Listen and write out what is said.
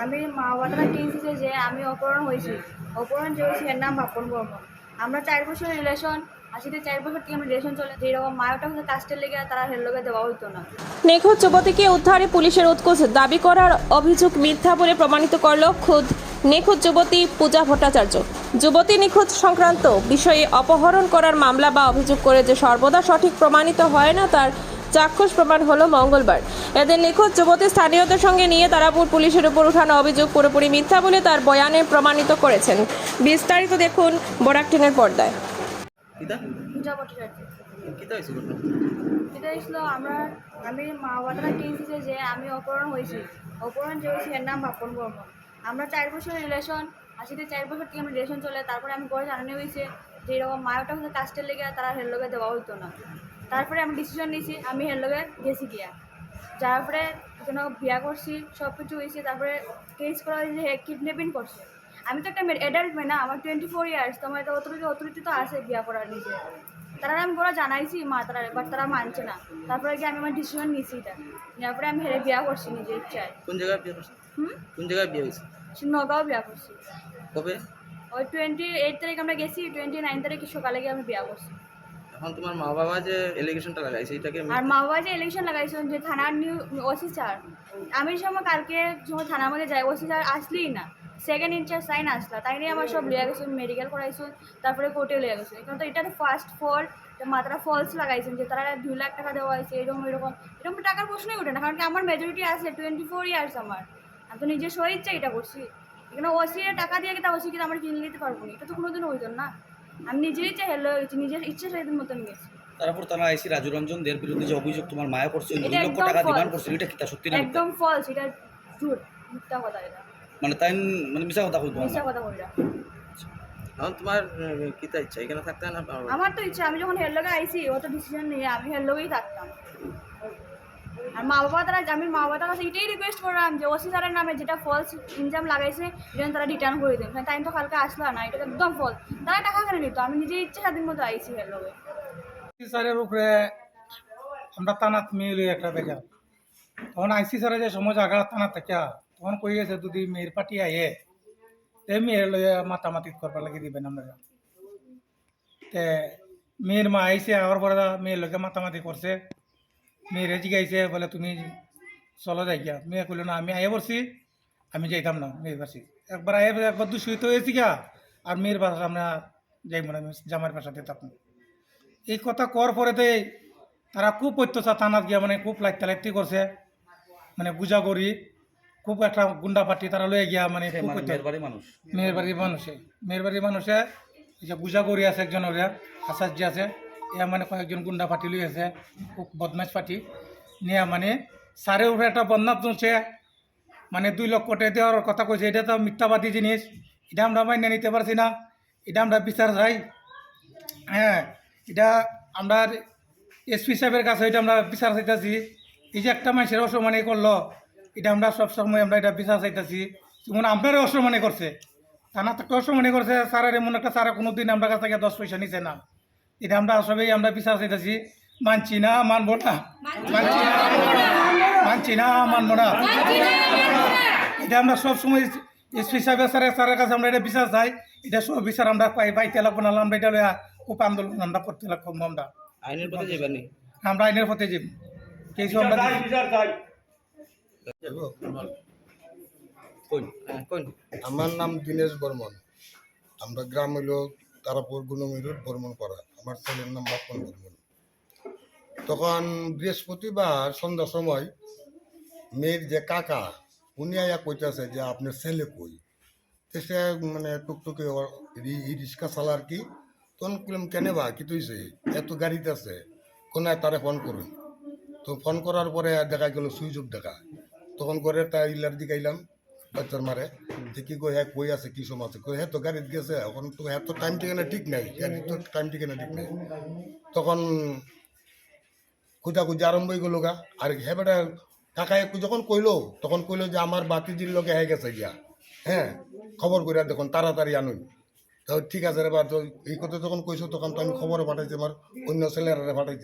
আমি মা বাবাটা কিনছি যে আমি অপহরণ হয়েছি। অপহরণ যে হয়েছি এর নাম বাপন বর্মন আমরা চার বছর রিলেশন আসিতে চার বছর থেকে রিলেশন চলে? যেরকম মায়টা কাস্টের লেগে তারা হের লোকে দেওয়া হইতো না। নিখোঁজ যুবতীকে উদ্ধারে পুলিশের উৎকোচ দাবি করার অভিযোগ মিথ্যা বলে প্রমাণিত করল খুদ নিখোঁজ যুবতী পূজা ভট্টাচার্য। যুবতী নিখোঁজ সংক্রান্ত বিষয়ে অপহরণ করার মামলা বা অভিযোগ করে যে সর্বদা সঠিক প্রমাণিত হয় না, তার চাক্ষুষ প্রমাণ হলো মঙ্গলবার। এদের নিখোঁজ যুবতী স্থানীয়দের সঙ্গে নিয়ে তারাপুর পুলিশের উপর উঠানো অভিযোগ পুরোপুরি মিথ্যা বলে তার বয়ানে প্রমাণিত করেছেন। বিস্তারিত দেখুন বরাকটিনের পর্দায়। এটা ছিল আমরা আমি মা বাবাটা কিনছি যে আমি অপহরণ হয়েছি। অপহরণ যে হয়েছি এর নাম বাপন বর্মন। আমরা চার বছর রিলেশন আসিতে চার বছর থেকে আমার রিলেশন চলে তারপরে আমি ঘরে জানানো হয়েছে যে এরকম মায়টা হচ্ছে কাস্টের লেগে তারা হের লোকে দেওয়া হতো না। তারপরে আমি ডিসিশন নিয়েছি আমি হের লোকে গেছি গিয়া। যার পরে যেন বিয়া করছি সব কিছু হয়েছে তারপরে কেস করা হয়েছে যে কিডন্যাপিং করছে। আমি তো একটা অ্যাডাল্ট মেয়ে না আমার টোয়েন্টি ফোর ইয়ার্স তো আমার এটা অথরিটি অথরিটি তো আছে বিয়া করার নিজে তারা আমি ওরা জানাইছি মা তারা বাট তারা মানছে না। তারপরে গিয়ে আমি আমার ডিসিশন নিয়েছি এটা। নেওয়ার পরে আমি হেরে বিয়া করছি নিজের ইচ্ছায়। কোন জায়গায় বিয়ে করছে? হুম? কোন জায়গায় বিয়ে হয়েছে? সে নগাঁও বিয়া করছি। কবে? ওই টোয়েন্টি এইট তারিখ আমরা গেছি টোয়েন্টি নাইন তারিখ সকালে গিয়ে আমি বিয়া করছি। এখন তোমার মা বাবা যে এলিগেশনটা লাগাইছে, এটাকে আর মা বাবা যে ইলেকশন লাগাইছেন যে থানার নিউ ওসি স্যার আমি সময় কালকে যখন থানার মধ্যে যাই ওসি স্যার আসলেই না। সেকেন্ড ইনচার্জ সাইন আসলা, তাই নিয়ে আমার সব লিয়া গেছে মেডিকেল করাইছেন তারপরে কোর্টে লিয়া গেছে। এখন তো এটা ফার্স্ট ফল মাত্রা ফলস লাগাইছেন, যে তারা দুই লাখ টাকা দেওয়া হয়েছে, এরকম এরকম এরকম টাকার প্রশ্নই ওঠে না, কারণ কি আমার মেজরিটি আছে টোয়েন্টি ফোর ইয়ার্স আমার। আমি তো নিজের সহ ইচ্ছা এটা করছি। এখানে ওসি টাকা দিয়ে কিন্তু ওসি কিন্তু আমরা কিনে নিতে পারব না। এটা তো কোনোদিন হইতো না। আমি নিজের ইচ্ছা হেলো হয়েছি নিজের ইচ্ছা সেদিন মতন গেছি। তারপর তারা আইসি রাজু রঞ্জন দের বিরুদ্ধে যে অভিযোগ তোমার মায়া করছে দুই এটা লক্ষ একদম টাকা ডিমান্ড করছে এটা কি তা সত্যি না একদম ফলস এটা ঝুট মিথ্যা কথা এটা। মানে তাই মানে মিশা কথা কইতো মিথ্যা কথা বলরা এখন তোমার আহ, কিতা ইচ্ছা? এখানে থাকতে না? আমার তো ইচ্ছা আমি যখন হের লগে আইছি ও তো ডিসিশন নিয়ে আমি হের লগেই থাকতাম। আর মা বাবা তারা আমি মা বাবা তার কাছে এটাই রিকোয়েস্ট করলাম যে ওসি স্যারের নামে যেটা ফলস ইনজাম লাগাইছে, এটা তারা রিটার্ন করে দেন তাই তো কালকে আসলো না, এটা একদম ফল তারা টাকা কেন নিত? আমি নিজের ইচ্ছা স্বাধীন মতো আইসি স্যারের উপরে আমরা তানাত মিলে একটা তখন আইসি স্যারে যে সময় জায়গা তানা থেকে তখন কই গেছে, যদি মেয়ের পার্টি আয়ে তে মেয়ের লয়ে মাতামাতি করবার লাগি দিবেন আমরা। তে মেয়ের মা আইসে আওয়ার পরে মেয়ের লগে মাতামাতি করছে। মেয়েরে জিগাইছে বলে তুমি চলো যাই গিয়া মেয়ে কইল না আমি আয়ে পড়ছি আমি যাইতাম না মেয়ের বাসি একবার আয়ে একবার দুশুইতে হয়েছি গিয়া আর মেয়ের বাসা আমরা যাইব না জামার বাসাতে থাকব। এই কথা কর পরে পরেতে তারা খুব অত্যাচার থানাত গিয়া মানে খুব লাইতে লাইতে করছে মানে গুজা করি খুব একটা গুন্ডা পার্টি তারা লয়ে গিয়া মানে মানে অত্যাচার। মেয়ের বাড়ির মানুষ। মেয়ের বাড়ির মানুষে মেয়ের বাড়ির মানুষে গুজা করি আছে একজন ওরা আচার্য আছে এয়া মানে কয়েকজন গুন্ডা পার্টি লই আছে, খুব বদমাস পার্টি নিয়ে মানে সারে উপরে একটা বদনাম চলছে মানে দুই লক্ষ টাকা দেওয়ার কথা কইছে এটা তো মিথ্যাবাদী জিনিস এটা আমরা মাইনে নিতে পারছি না এটা আমরা বিচার চাই। হ্যাঁ এটা আমরা এসপি সাহেবের কাছে এটা আমরা বিচার চাইতেছি। এই যে একটা মানুষের অসম্মানি করল এটা আমরা সব সময় আমরা এটা বিচার চাইতেছি। যেমন আপনারও অসম্মানি করছে থানা তো অসম্মানি করছে স্যারের এমন একটা স্যার কোনো দিন আমরা কাছ থেকে দশ পয়সা নিছে না। এটা আমরা সবাই আমরা বিচার চাইতেছি মানছি না মানবো না। মানছি না মানছি না মানবো না। এটা আমরা সব সময় এসপি সাহেবের স্যারের স্যারের কাছে আমরা এটা বিচার চাই। এটা সব বিচার আমরা পাই পাইতে লাগবো না আমরা এটা লইয়া খুব আন্দোলন আমরা করতে লাগবো আমরা। আইনের পথে যাবার নি? আমরা আইনের পথে কিছু আমরা হ্যাঁ, আমার নাম দীনেশ বর্মন। আমরা গ্রাম হইল তারাপুর গুণমিরুর বর্মন করা আমার ছেলের নাম বাপন বর্মন তখন বৃহস্পতিবার সন্ধ্যার সময় মেয়ের যে কাকা, উনি আয়া কইতেছে যে আপনার ছেলে কই? তো সে মানে টুকটুকে ই- রিক্সা চালার কি। তখন বললাম কেন বা, কি তুইছে? এত গাড়িতে আছে কোন তারে ফোন করুন। তো ফোন করার পরে দেখা গেল সুইচ অফ দেখা। তখন করে তাই ইলার দিকে আইলাম বাচ্চার মারে, যে কি কই হ্যাঁ আছে আছে কই হ্যাঁ তো গেছে, এখন তো হ্যাঁ টাইম ঠিকানা ঠিক নাই তো টাইম ঠিকানা ঠিক নাই। তখন আরম্ভ হয়ে গা। আর হ্যাঁ বেটা কাকা একটু যখন কইলো, তখন কইলো যে আমার বাতিজির লোকে হয়ে গেছে গিয়া। হ্যাঁ খবর করে দেখুন, তাড়াতাড়ি আনুন। তো ঠিক আছে রে বা এই কথা যখন কইছো, তখন তো আমি খবরে পাঠাইছি, আমার অন্য ছেলেরা পাঠাইছি।